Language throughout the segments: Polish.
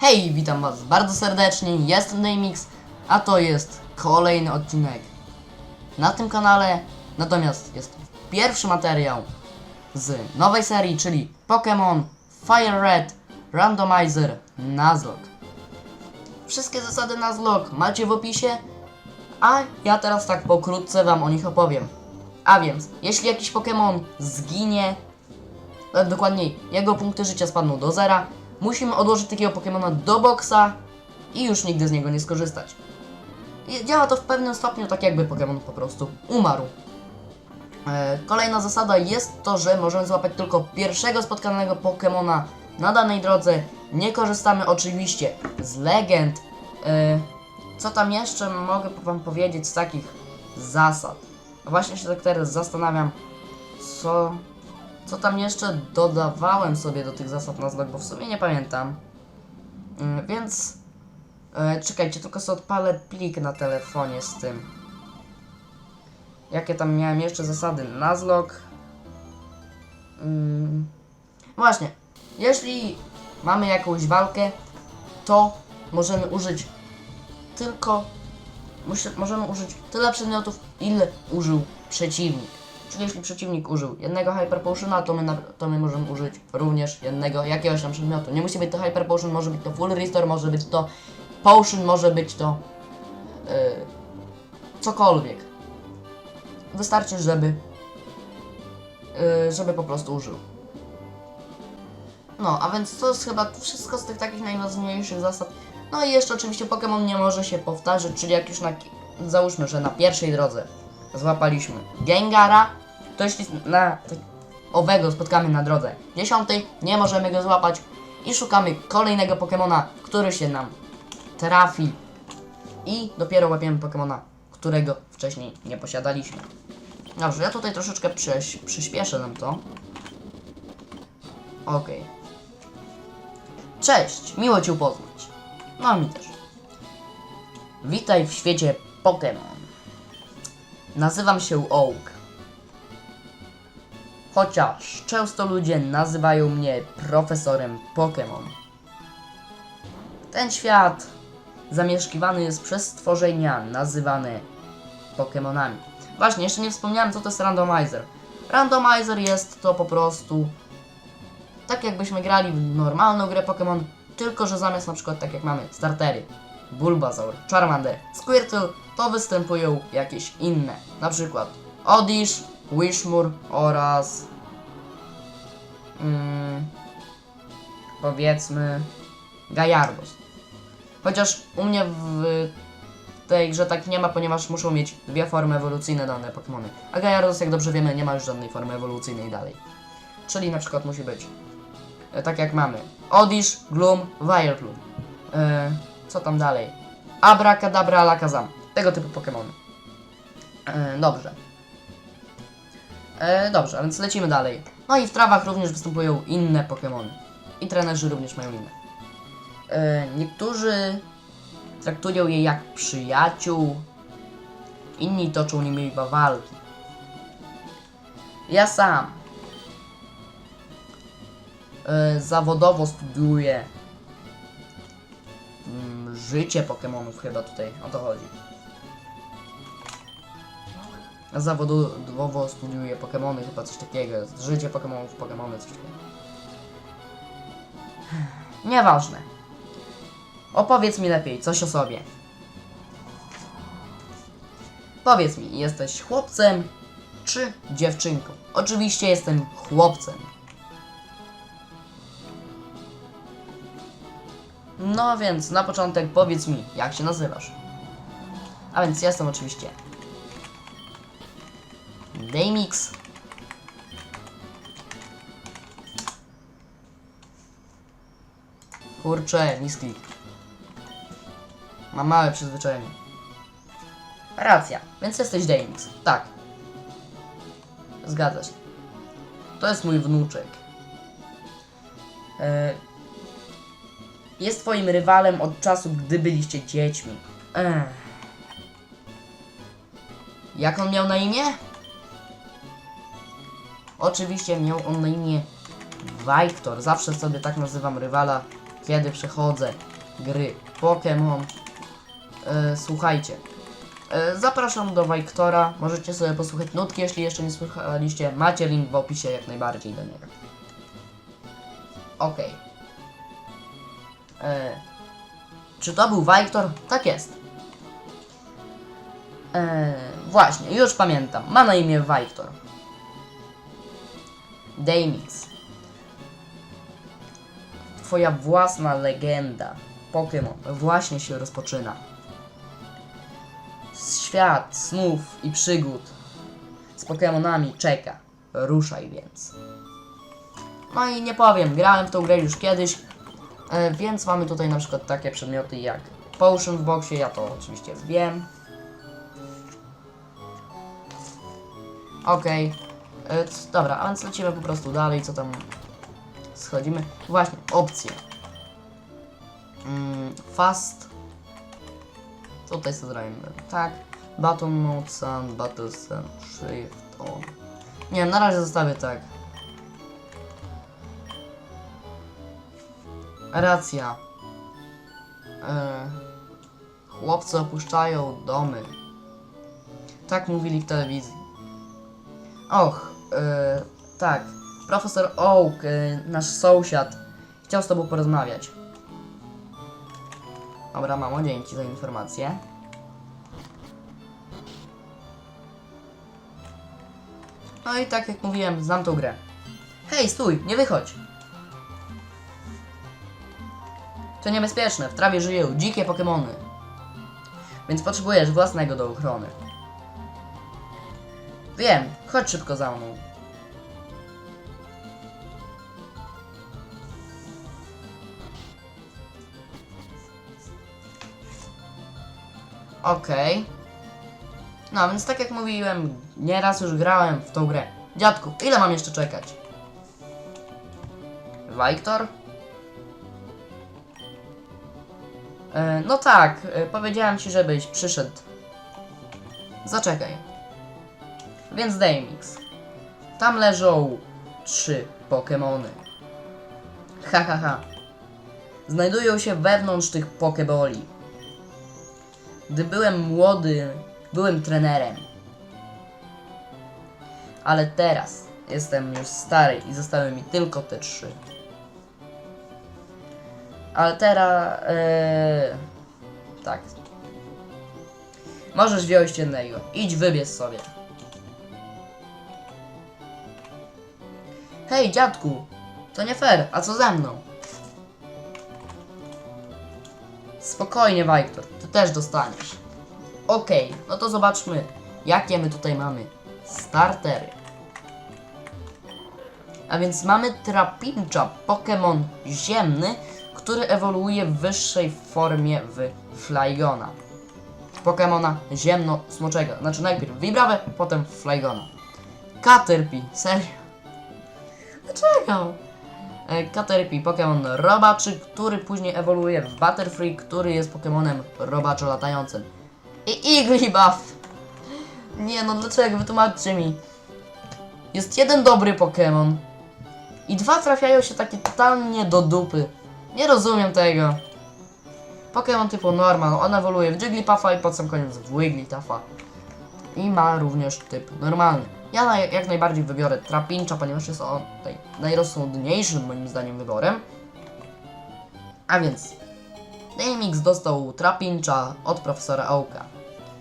Hej, witam was bardzo serdecznie, jestem Namix, a to jest kolejny odcinek na tym kanale, natomiast jest pierwszy materiał z nowej serii, czyli Pokémon Fire Red Randomizer Nuzlocke. Wszystkie zasady Nuzlocke macie w opisie, a ja teraz tak pokrótce wam o nich opowiem. A więc, jeśli jakiś Pokémon zginie, e, dokładniej jego punkty życia spadną do zera, musimy odłożyć takiego Pokemona do boksa i już nigdy z niego nie skorzystać. I działa to w pewnym stopniu tak jakby Pokémon po prostu umarł. E, kolejna zasada jest to, że możemy złapać tylko pierwszego spotkanego Pokemona na danej drodze. Nie korzystamy oczywiście z legend. E, co tam jeszcze mogę wam powiedzieć z takich zasad? Właśnie się tak teraz zastanawiam, co co tam jeszcze dodawałem sobie do tych zasad na zlog, bo w sumie nie pamiętam. Mm, Więc e, czekajcie, tylko sobie odpalę plik na telefonie z tym. Jakie tam miałem jeszcze zasady? Nuzlocke. Mm. Właśnie, jeśli mamy jakąś walkę, to możemy użyć tylko możemy użyć tyle przedmiotów, ile użył przeciwnik. Czyli jeśli przeciwnik użył jednego Hyper Potiona, to my, na, to my możemy użyć również jednego jakiegoś tam przedmiotu. Nie musi być to Hyper Potion, może być to Full Restore, może być to Potion, może być to yy, cokolwiek. Wystarczy, żeby yy, żeby po prostu użył. No, a więc to jest chyba wszystko z tych takich najważniejszych zasad. No i jeszcze oczywiście Pokémon nie może się powtarzać, czyli jak już na, załóżmy, że na pierwszej drodze złapaliśmy Gengara, to jeśli na owego spotkamy na drodze dziesiątej, nie możemy go złapać i szukamy kolejnego Pokemona, który się nam trafi i dopiero łapiemy Pokemona, którego wcześniej nie posiadaliśmy. Dobrze, ja tutaj troszeczkę przyś, przyspieszę nam to. Okej. Cześć, miło Cię poznać. No mi też. Witaj w świecie Pokémon. Nazywam się Oak. Chociaż często ludzie nazywają mnie profesorem Pokémon. Ten świat zamieszkiwany jest przez stworzenia nazywane Pokémonami. Właśnie, jeszcze nie wspomniałem co to jest randomizer. Randomizer jest to po prostu tak jakbyśmy grali w normalną grę Pokémon, tylko że zamiast na przykład tak jak mamy startery, Bulbasaur, Charmander, Squirtle, to występują jakieś inne. Na przykład Oddish, Wishmur oraz mm, powiedzmy Gajardos. Chociaż u mnie w tej grze tak nie ma, ponieważ muszą mieć dwie formy ewolucyjne dane Pokémony. A Gajardos, jak dobrze wiemy, nie ma już żadnej formy ewolucyjnej dalej. Czyli na przykład musi być e, tak jak mamy Oddish, Gloom, Vileplume. E, co tam dalej? Abracadabra, Alakazam. Tego typu Pokémony. E, dobrze. E, dobrze, a więc lecimy dalej. No i w trawach również występują inne Pokémony. I trenerzy również mają inne. E, niektórzy traktują je jak przyjaciół, inni toczą nimi chyba walki. Ja sam e, zawodowo studiuję mm, życie Pokémonów chyba tutaj, o to chodzi. Zawodowo studiuję Pokémony, chyba coś takiego jest. Życie Pokémonów, Pokémony, coś takiego. Nieważne. Opowiedz mi lepiej coś o sobie. Powiedz mi, jesteś chłopcem czy dziewczynką? Oczywiście jestem chłopcem. No więc na początek powiedz mi, jak się nazywasz. A więc jestem oczywiście Daymix. Kurczę, misklik. Mam małe przyzwyczajenie. Racja, więc jesteś Daymix. Tak. Zgadza się. To jest mój wnuczek. E, jest twoim rywalem od czasu, gdy byliście dziećmi. Ech. Jak on miał na imię? Oczywiście miał on na imię Wajktor. Zawsze sobie tak nazywam rywala, kiedy przechodzę gry Pokémon. E, słuchajcie. E, zapraszam do Wajktora. Możecie sobie posłuchać nutki, jeśli jeszcze nie słuchaliście. Macie link w opisie jak najbardziej do niego. Okej. E, Czy to był Wajktor? Tak jest. E, właśnie, już pamiętam. Ma na imię Wajktor. Daymix. Twoja własna legenda Pokémon właśnie się rozpoczyna. Świat snów i przygód z Pokémonami czeka. Ruszaj więc. No i nie powiem, grałem w tą grę już kiedyś, więc mamy tutaj na przykład takie przedmioty jak Potion w boxie, ja to oczywiście wiem. Okej. E, c- Dobra, a więc lecimy po prostu dalej, co tam schodzimy. Właśnie, opcje. Mm, fast. Tutaj sobie zrobimy tak. Button mode, sun, battle sun, shift, on. Nie na razie zostawię tak. Racja. E, chłopcy opuszczają domy. Tak mówili w telewizji. Och, e, tak. Profesor Oak, e, nasz sąsiad, chciał z tobą porozmawiać. Dobra, mamo, dzięki za informację. No i tak jak mówiłem, znam tą grę. Hej, stój, nie wychodź! To niebezpieczne, w trawie żyją dzikie Pokemony. Więc potrzebujesz własnego do ochrony. Wiem, chodź szybko za mną. Okej. No, więc tak jak mówiłem, nieraz już grałem w tą grę. Dziadku, ile mam jeszcze czekać? Wajktor? No tak, e, powiedziałem ci, żebyś przyszedł. Zaczekaj. Więc Daymix. Tam leżą trzy Pokemony. Ha ha ha. Znajdują się wewnątrz tych Pokeboli. Gdy byłem młody, byłem trenerem. Ale teraz jestem już stary i zostały mi tylko te trzy. Ale teraz... Yy, tak. Możesz wziąć jednego. Idź wybierz sobie. Hej, dziadku! To nie fair, a co ze mną? Spokojnie, Wajktor, ty też dostaniesz. Okej, no to zobaczmy, jakie my tutaj mamy startery. A więc mamy Trapincha, Pokémon ziemny, który ewoluuje w wyższej formie w Flygona. Pokémona ziemno-smoczego. Znaczy najpierw Vibrawę, potem Flygona. Caterpie, serio? Dlaczego? E, Caterpie, Pokémon robaczy, który później ewoluuje w Butterfree, który jest Pokémonem robaczo latającym. I Igglybuff! Nie no, dlaczego? Wytłumaczcie mi. Jest jeden dobry Pokémon. I dwa trafiają się takie totalnie do dupy. Nie rozumiem tego. Pokémon typu normal, on ewoluuje w Jigglypuffa i pod sam koniec w Wigglytuffa. I ma również typ normalny. Ja na, jak najbardziej wybiorę Trapincha, ponieważ jest on tutaj najrozsądniejszym moim zdaniem wyborem. A więc DMX dostał Trapincha od profesora Oaka.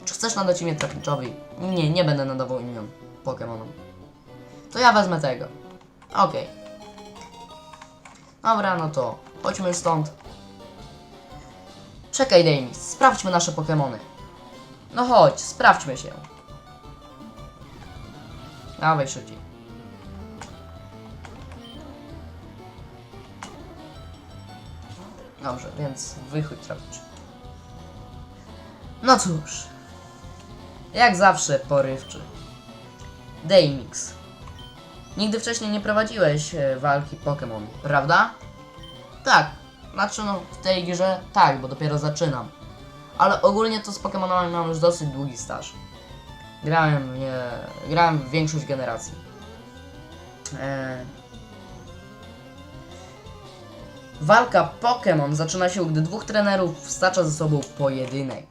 Czy chcesz nadać imię Trapinchowi? Nie, nie będę nadawał imion Pokémonom. To ja wezmę tego. Okej. Dobra, no to chodźmy stąd. Czekaj, DMX, sprawdźmy nasze Pokémony. No chodź, sprawdźmy się. Dawaj szybciej. Dobrze, więc wychód trafić. No cóż. Jak zawsze porywczy. Daymix. Nigdy wcześniej nie prowadziłeś e, walki Pokémon, prawda? Tak. Znaczy no, w tej grze tak, bo dopiero zaczynam. Ale ogólnie to z Pokémonami mam już dosyć długi staż. Grałem, nie, grałem w większość generacji. E... Walka Pokémon zaczyna się, gdy dwóch trenerów stacza ze sobą pojedynek.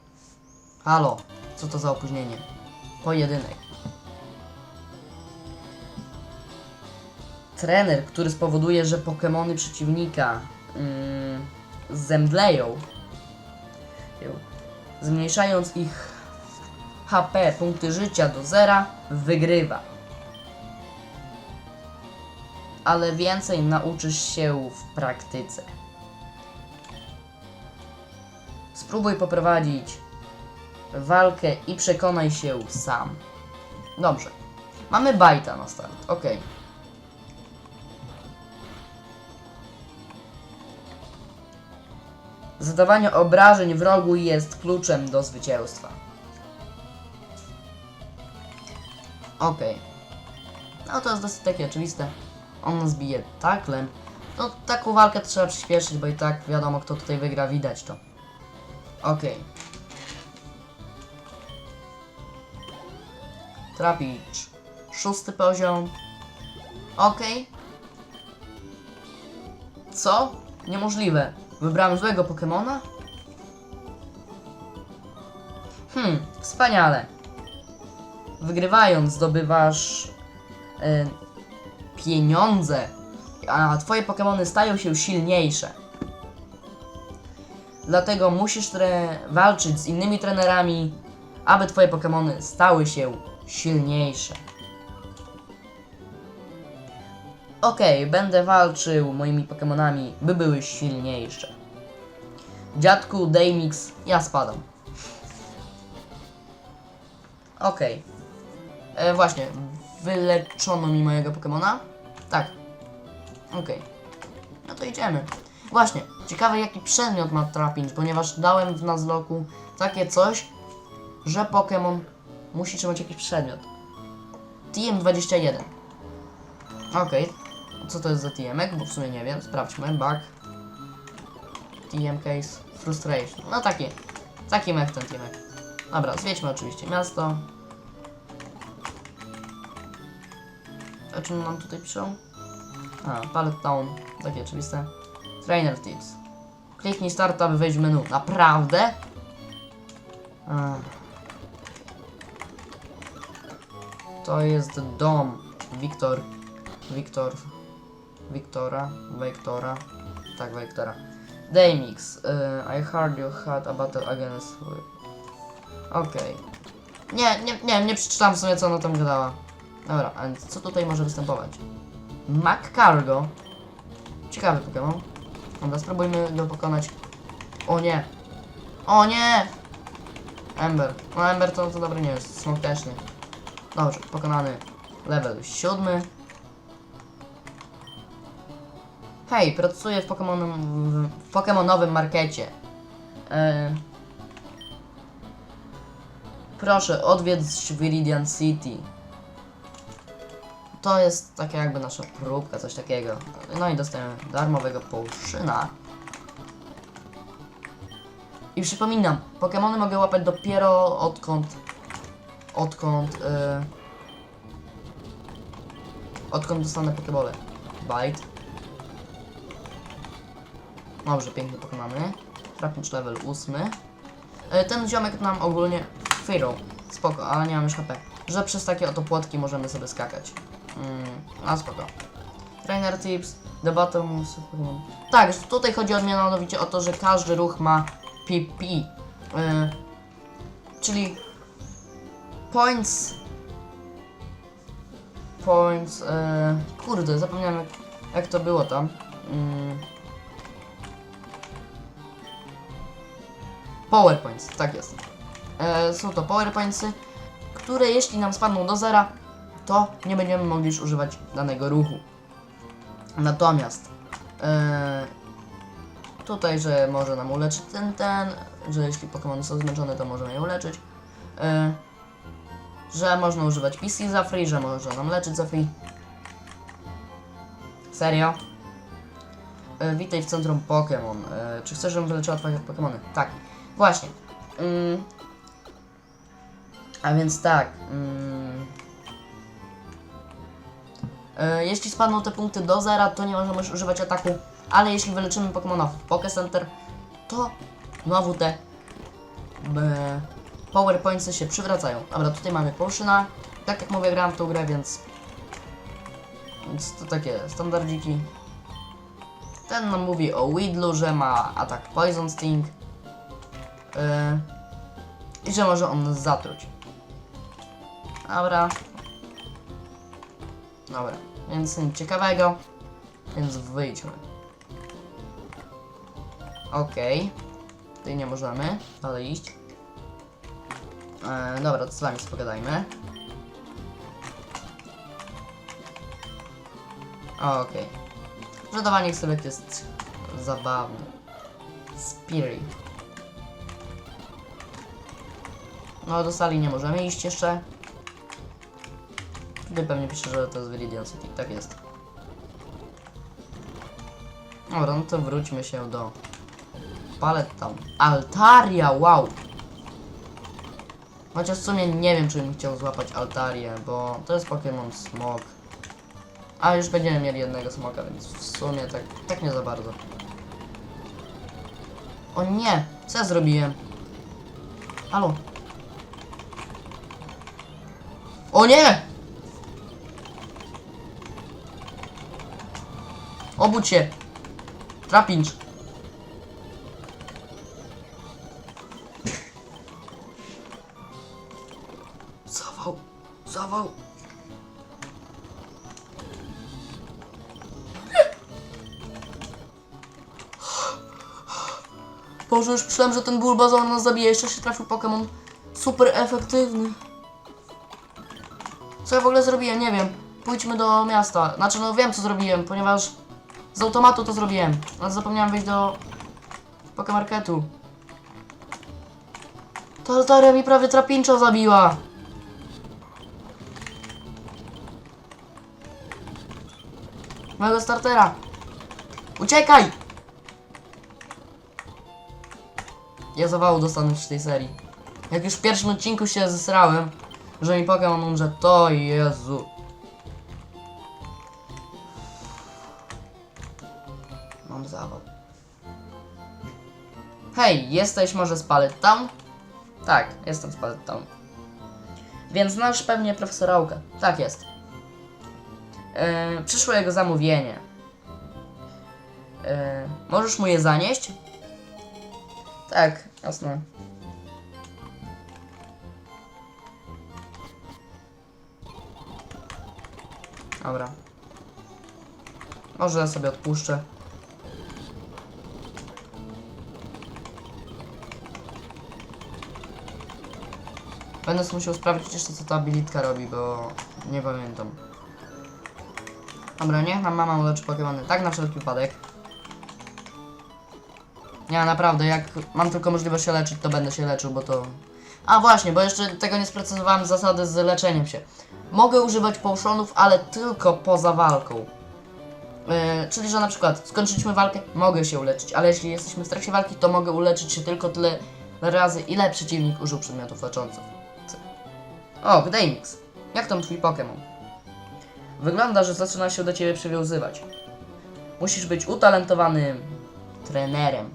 Halo, co to za opóźnienie? Pojedynek. Trener, który spowoduje, że Pokémony przeciwnika mm, zemdleją, zmniejszając ich HP, punkty życia do zera, wygrywa. Ale więcej nauczysz się w praktyce. Spróbuj poprowadzić walkę i przekonaj się sam. Dobrze. Mamy bajta na start, ok. Zadawanie obrażeń wrogu jest kluczem do zwycięstwa. Okej. No to jest dosyć takie oczywiste. On nas bije taklem. No taką walkę trzeba przyspieszyć, bo i tak wiadomo kto tutaj wygra, widać to. Okej. Trapić. Szósty poziom. Okej. Co? Niemożliwe. Wybrałem złego Pokemona? Hmm, wspaniale. Wygrywając zdobywasz e, pieniądze, a twoje Pokemony stają się silniejsze. Dlatego musisz walczyć z innymi trenerami, aby twoje Pokemony stały się silniejsze. Okej, będę walczył moimi Pokemonami, by były silniejsze. Dziadku, Daymix, ja spadam. Okej. E, właśnie, wyleczono mi mojego Pokemona? Tak. Okej. No to idziemy. Właśnie, ciekawe jaki przedmiot ma Trapinch, ponieważ dałem w Nuzlocku takie coś, że Pokémon musi trzymać jakiś przedmiot. TM21. Okej. Co to jest za TM-ek? Bo w sumie nie wiem. Sprawdźmy. Bug. TM case. Frustration. No taki. Taki mech ten TM-ek. Dobra, zwiedźmy oczywiście miasto. O czym nam tutaj piszą? A, Pallet Town. Takie oczywiste. Trainer Tips. Kliknij start, aby wejść w menu. Naprawdę? Ach. To jest dom. Wiktor. Wiktor. Wiktora. Wiktora. Tak, Wiktora. Daymix. y, I heard you had a battle against... Okej. Nie, nie, nie, nie przeczytałam w sumie co ona tam gadała. Dobra, a więc co tutaj może występować? Mac Cargo. Ciekawy Pokémon. Dobra, spróbujmy go pokonać. O nie! O nie! Ember. No Ember to, to dobry nie jest. Smok też nie. Dobrze, pokonany. Level siódmy. Hej, pracuję w, Pokemonem, w Pokemonowym markecie. E, proszę, odwiedź Viridian City. To jest taka jakby nasza próbka, coś takiego. No i dostajemy darmowego połszyna. I przypominam, Pokemony mogę łapać dopiero odkąd... Odkąd... Yy, odkąd dostanę Pokebole. Bite. Dobrze, pięknie pokonany. Trapnicz level 8. Yy, ten ziomek nam ogólnie... Fearow. Spoko, ale nie mam już HP. Że przez takie oto płotki możemy sobie skakać. Mm, spoko. Trainer tips, of Pokémon. Tak, tutaj chodzi o mianowicie o to, że każdy ruch ma PP. Yy, czyli points. Points. Yy, kurde, zapomniałem jak, jak to było tam. Yy. Powerpoints, tak jest. E, są to powerpointsy, które jeśli nam spadną do zera, to nie będziemy mogli już używać danego ruchu. Natomiast e, tutaj, że może nam uleczyć ten, ten, że jeśli Pokémony są zmęczone, to możemy je uleczyć. E, że można używać PC za free, że może nam leczyć za free. Serio? E, witaj w centrum Pokémon. E, czy chcesz, żebym wyleczyła twoje Pokémony? Tak. Właśnie. Mm. A więc tak. Mm. E, jeśli spadną te punkty do zera, to nie możemy już używać ataku, ale jeśli wyleczymy Pokemona w Poké Center, to znowu te e, Power Pointsy się przywracają. Dobra, tutaj mamy Potiona. Tak jak mówię, grałem w tą grę, więc, więc to takie standardziki. Ten nam mówi o Weedlu, że ma atak Poison Sting i że może on nas zatruć. Dobra. Dobra, więc nic ciekawego, więc wyjdźmy. Okej. Tutaj nie możemy dalej iść. E, dobra, to z wami spogadajmy. Okej. Żadowanie select jest zabawne. Spirit. No, do sali nie możemy iść jeszcze. Tutaj pewnie pisze, że to jest Viridian City. Tak jest. Dobra, no to wróćmy się do Palet tam. Altaria, wow! Chociaż w sumie nie wiem, czy bym chciał złapać Altarię, bo to jest Pokémon Smog. A już będziemy mieli jednego smoka, więc w sumie tak, tak nie za bardzo. O nie! Co ja zrobiłem? Halo? O nie! Obudź się! Trapinch! Zawał! Zawał! Boże, już myślałem, że ten Bulbasaur nas zabije. Jeszcze się trafił Pokémon super efektywny. Co ja w ogóle zrobiłem? Nie wiem. Pójdźmy do miasta. Znaczy, no wiem co zrobiłem, ponieważ z automatu to zrobiłem. Ale zapomniałem wejść do Pokemarketu. Ta Altaria mi prawie trapinczo zabiła. Mojego startera. Uciekaj! Ja zawału dostanę w tej serii. Jak już w pierwszym odcinku się zesrałem, że mi Pokémon umrze, to Jezu. Mam zawał. Hej, jesteś może z Pallet Town? Tak, jestem z Pallet Town. Więc znasz pewnie profesora Oaka. Tak jest. Yy, przyszło jego zamówienie. Yy, możesz mu je zanieść? Tak, jasne. Dobra. Może ja sobie odpuszczę. Będę musiał sprawdzić jeszcze co ta abilitka robi, bo nie pamiętam. Dobra, niech nam mama uleczy Pokemony. Tak na wszelki wypadek. Nie, naprawdę, jak mam tylko możliwość się leczyć, to będę się leczył, bo to... A właśnie, bo jeszcze tego nie sprecyzowałem zasady z leczeniem się. Mogę używać potionów, ale tylko poza walką. Yy, czyli, że na przykład skończyliśmy walkę, mogę się uleczyć, ale jeśli jesteśmy w trakcie walki, to mogę uleczyć się tylko tyle razy, ile przeciwnik użył przedmiotów leczących. O, Gdamix. Jak tam twój Pokémon? Wygląda, że zaczyna się do ciebie przywiązywać. Musisz być utalentowanym trenerem.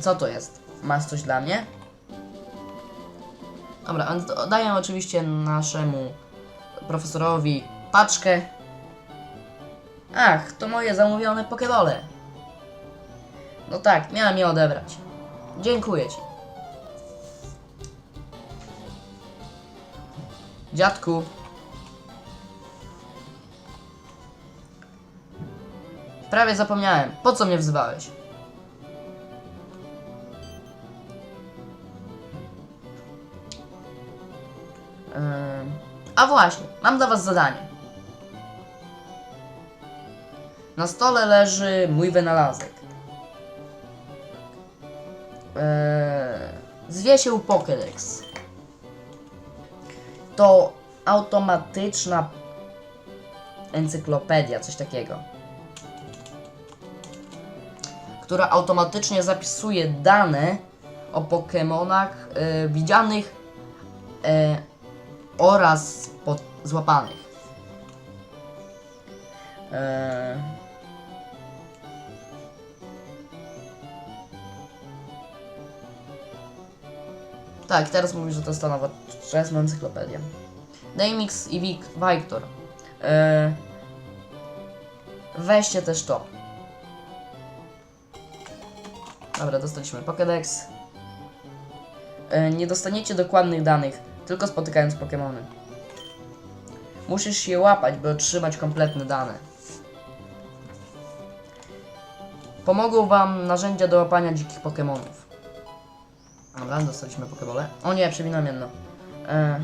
Co to jest? Masz coś dla mnie? Dobra, więc daję oczywiście naszemu profesorowi paczkę. Ach, to moje zamówione pokebole. No tak, miałem je odebrać. Dziękuję ci. Dziadku. Prawie zapomniałem. Po co mnie wzywałeś? A właśnie, mam dla was zadanie. Na stole leży mój wynalazek. Eee, zwie się Pokédex. To automatyczna encyklopedia, coś takiego. Która automatycznie zapisuje dane o Pokémonach e, widzianych e, oraz pod, złapanych. Eee... Tak, teraz mówi, że to jest ta nowa wczesna encyklopedia. Damix i Wik- Victor. Eee... Weźcie też to. Dobra, dostaliśmy Pokédex. E, nie dostaniecie dokładnych danych, tylko spotykając Pokémony. Musisz je łapać, by otrzymać kompletne dane. Pomogą wam narzędzia do łapania dzikich Pokémonów. Dobra, dostaliśmy Pokébole. O nie, przewinąłem jedno. E...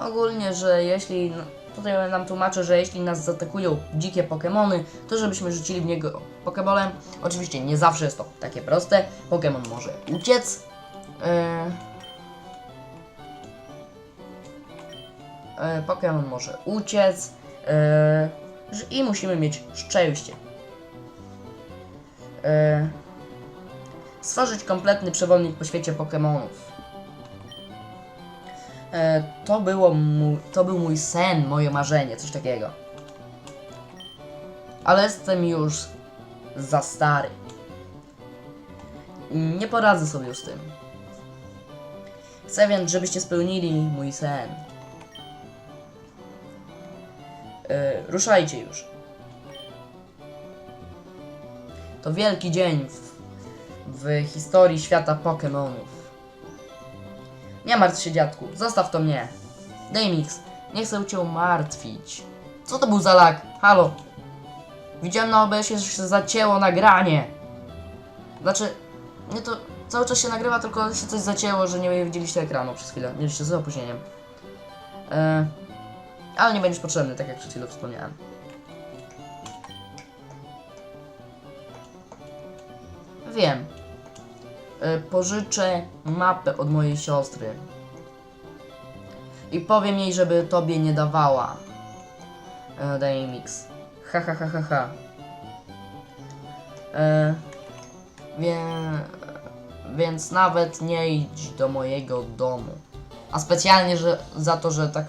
Ogólnie, że jeśli. Tutaj nam tłumaczę, że jeśli nas zaatakują dzikie Pokémony, to żebyśmy rzucili w niego Pokébolem. Oczywiście nie zawsze jest to takie proste. Pokémon może uciec. Eee... E, Pokémon może uciec. E, I musimy mieć szczęście. E, stworzyć kompletny przewodnik po świecie Pokémonów. To, było to był mój sen, moje marzenie, coś takiego. Ale jestem już za stary. Nie poradzę sobie już z tym. Chcę więc, żebyście spełnili mój sen. E, ruszajcie już. To wielki dzień w, w historii świata Pokémonów. Nie martw się, dziadku, zostaw to mnie. Damix, nie chcę cię martwić. Co to był za lag? Halo? Widziałem na OBS-ie, że się zacięło nagranie. Znaczy, nie to cały czas się nagrywa, tylko się coś zacięło, że nie widzieliście ekranu przez chwilę. Mieliście z opóźnieniem. E, ale nie będziesz potrzebny, tak jak przed chwilą wspomniałem. Wiem. E, pożyczę mapę od mojej siostry. I powiem jej, żeby tobie nie dawała. E, daje mix. Ha ha ha ha ha. E, wie, więc nawet nie idź do mojego domu. A specjalnie, że za to, że tak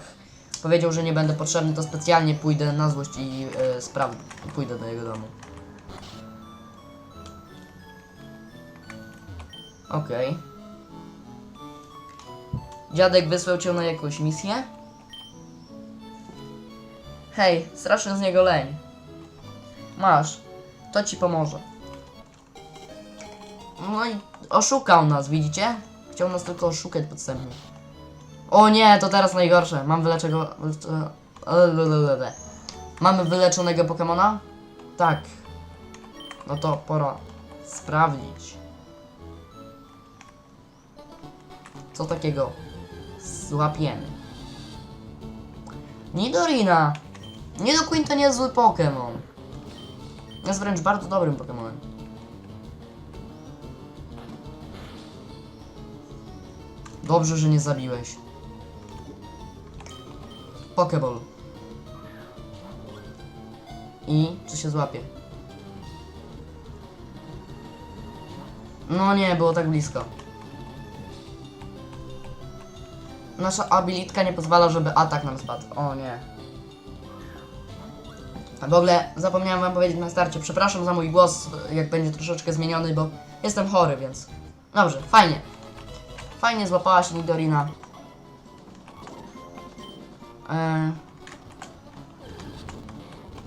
powiedział, że nie będę potrzebny, to specjalnie pójdę na złość i e, sprawdzę. Pójdę do jego domu. Okej. Dziadek wysłał cię na jakąś misję? Hej, straszny z niego leń. Masz, to ci pomoże. No i oszukał nas, widzicie? Chciał nas tylko oszukać podstępnie. O nie, to teraz najgorsze. Mam wyleczego... Lelelele. Mamy wyleczonego Pokemona? Tak. No to pora sprawdzić. Co takiego złapiemy? Nidorina! Nidoqueen to nie jest zły Pokémon. Jest wręcz bardzo dobrym Pokémonem. Dobrze, że nie zabiłeś. Pokeball. I czy się złapie? No nie, było tak blisko. Nasza abilitka nie pozwala, żeby atak nam spadł. O nie. A w ogóle zapomniałem wam powiedzieć na starcie, przepraszam za mój głos, jak będzie troszeczkę zmieniony, bo jestem chory, więc... Dobrze, fajnie. Fajnie złapała się Nidorina. Eee...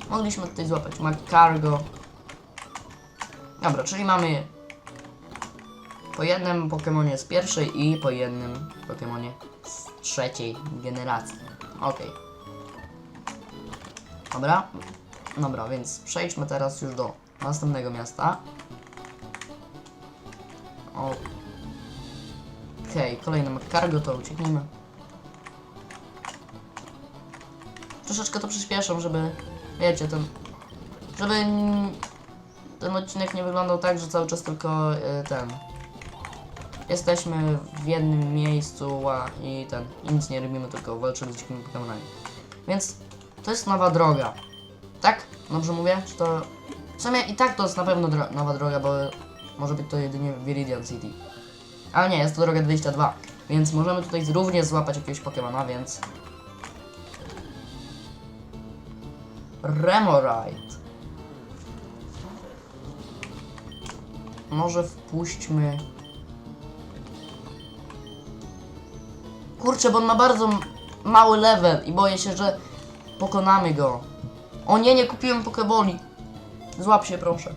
Mogliśmy tutaj złapać McCargo. Dobra, czyli mamy po jednym Pokemonie z pierwszej i po jednym Pokemonie trzeciej generacji. Okej. Dobra. Dobra, więc przejdźmy teraz już do następnego miasta. Okej, kolejne cargo, to ucieknijmy. Troszeczkę to przyspieszam, żeby, wiecie, ten, żeby ten odcinek nie wyglądał tak, że cały czas tylko y, ten, jesteśmy w jednym miejscu a, i ten, nic nie robimy, tylko walczymy z dzikimi Pokemonami. Więc to jest nowa droga. Tak? Dobrze mówię? Czy to W sumie i tak to jest na pewno dro nowa droga, bo może być to jedynie Viridian City. Ale nie, jest to droga 22, więc możemy tutaj również złapać jakiegoś Pokemona, więc... Remorite. Może wpuśćmy... Kurczę, bo on ma bardzo mały level i boję się, że pokonamy go. O nie, nie kupiłem Pokeboli. Złap się proszę.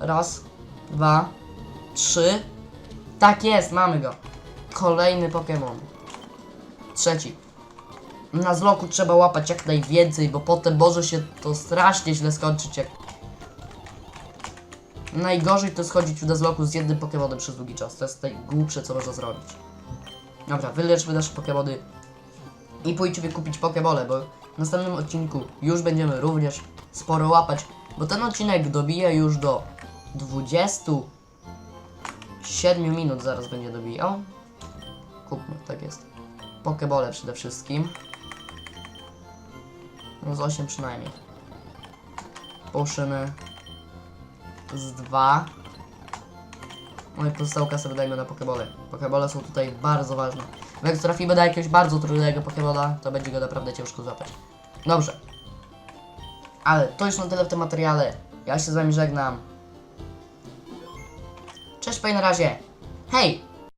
Raz, dwa, trzy. Tak jest, mamy go. Kolejny Pokémon. Trzeci. Na zloku trzeba łapać jak najwięcej, bo potem może się to strasznie źle skończyć jak... Najgorzej to jest chodzić na zloku z jednym Pokémonem przez długi czas. To jest najgłupsze co można zrobić. Dobra, wyleczmy nasze Pokémony i pójdźmy kupić Pokebole, bo w następnym odcinku już będziemy również sporo łapać, bo ten odcinek dobija już do 27 minut zaraz będzie dobijał. Kupmy, tak jest. Pokebole przede wszystkim. No z 8 przynajmniej. Poszyny z 2. No i pozostałą kasę wydajmy na Pokebole. Pokebole są tutaj bardzo ważne. Jak trafimy na jakiegoś bardzo trudnego Pokemona, to będzie go naprawdę ciężko złapać. Dobrze. Ale to już na tyle w tym materiale. Ja się z wami żegnam. Cześć, pa i na razie. Hej!